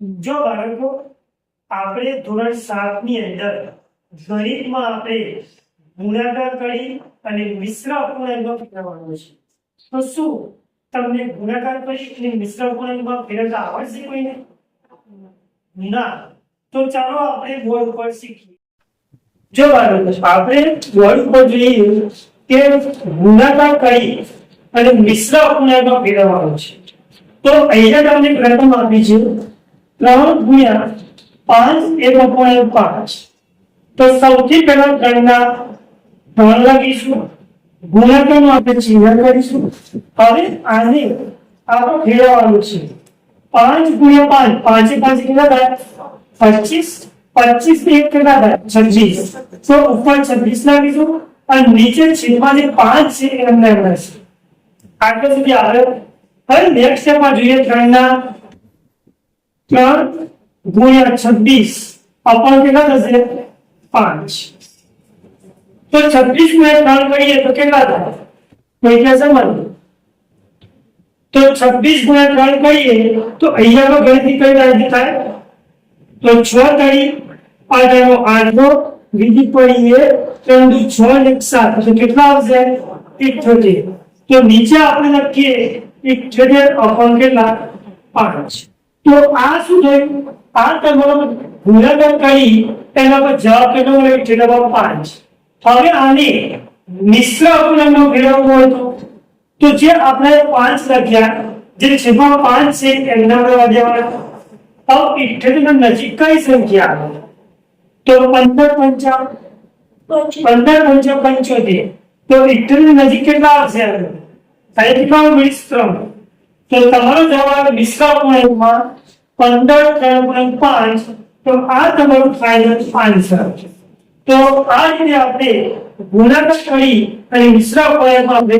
જો બાળકો, આપણે ધોરણ સાતની અંદર ગણિતમાં આપણે ગુણાકાર કરી અને મિશ્ર અપૂર્ણાંકમાં ફેરવવાનો છે. તો શું? તમને ગુણાકાર કરી અને મિશ્ર અપૂર્ણાંકમાં ફેરવતા આવડશે કોઈને? ના. તો ચાલો આપણે બોર્ડ ઉપર શીખીએ. જો બાળકો, આપણે બોર્ડ ઉપર જોઈએ કે ગુણાકાર કરી અને મિશ્ર અપૂર્ણાંકમાં ફેરવવાનો છે. તો અહીંયા તમને પ્રથમ આપી છે ત્રણ ગુણ્યા પાંચ એક અપૂર્ણાંક પાંચ. તો સૌથી પહેલા ગણના ત્રણ લખીશું. ગુણાકારનું આપણે ચિહ્ન કરીશું. હવે આને આપણે ફેરવવાનું છે. પાંચ ગુણ્યા પાંચ, પાંચે પાંચ કેટલા થાય? પચીસ. પચીસ ને એક કેટલા થાય? છવ્વીસ. તો ઉપર છવ્વીસ લાગીશું અને નીચે છેદમાં જે પાંચ છે એ એમ છે આગળ સુધી આગળ. હવે નેક્સ્ટ સ્ટેપમાં જોઈએ ત્રણના ત્રણ ગુણ્યા છવ્વીસ અપણ કેટલા થશે પાંચ તો છવ્વીસ ગુણ્યા ત્રણ કરીએ તો કેટલા થાય તો એટલે સમજ તો છવ્વીસ ગુણ્યા ત્રણ કરીએ તો અહીંયા તો ગણતરી કઈ રીતે થાય તો છ કરી આધારો આઠનો બીજી પડીએ ત્રણ દુ છ ને એક સાત તો કેટલા આવશે ઇઠ્યોતેર તો નીચે આપણે લખીએ ઇઠ્યોતેર અપણ કેટલા પાંચ તો આ શું થયું આ તમારો ગુણાકાર કરી એના પર જવાબ કેટલો મળે ઇઠ્યોતેર પાંચ. હવે આને મિશ્ર અપૂર્ણાંકનો ફેરવવો હોય તો? તો જે આપણે પાંચ લખ્યા જે છેલ્લા પાંચ છે એમના પર વાદ્યવાળા હવે ઇઠ્યોતેર નજીક કઈ સંખ્યા તો પંદર પંચા પંદર પંચા પંચોતેર. તો ઇઠ્યોતેર નજીક કેટલા આવશે? સાહેબ કેટલા વીસ ત્રણ તો તમારો જવાબ ડિસ્કાઉન્ટમાં પંદર ત્રણ પોઈન્ટ પાંચ, તો આ તમારું ફાઇનલ આન્સર તો આ રીતે આપણે ગુણાકાર કરી અને મિશ્ર અપૂર્ણાંકમાં આપણે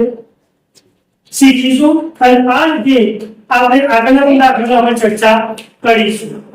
શીખીશું અને આ રીતે આપણે આગળના દાખલામાં ચર્ચા કરીશું.